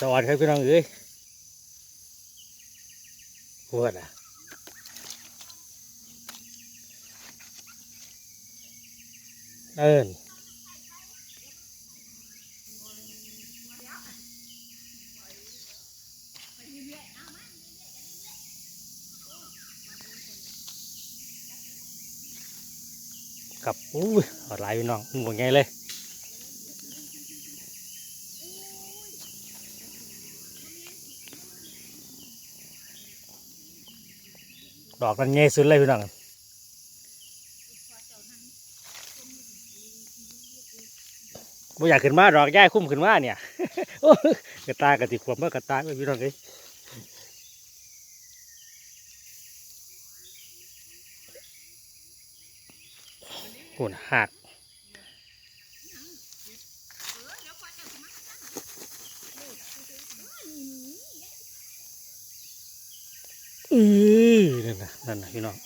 สวัสดีครับพี่น้องเอ้ยปวดอะเอินกับอู้ยเอาหลายพี่น้องมึงไงเลย ดอกนั้นใหญ่สุดเลยพี่น้องบ่อยากขึ้นมาดอกย่ายคุ้มขึ้นมาเนี่ยกระตายกระติขวบเมื่อกระตายเว้ยพี่น้องเอ้ยหุ่นหักอือ นั่นนะนั่นนะพี่น้อง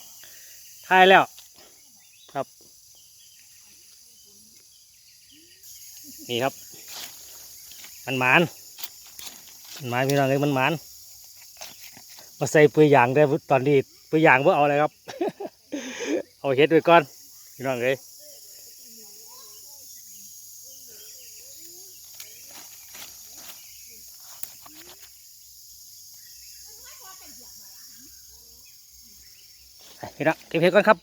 ทายแล้วครับ นี่ครับ มันหมานมันหมานพี่น้องเลยมันหมานมาใส่ปืนยางได้ตอนนี้ปืนยางเพื่อเอาอะไรครับ เอาเห็ดไว้ก่อนพี่น้องเลย พี่น้องเก็บเห็ดก่อนครับ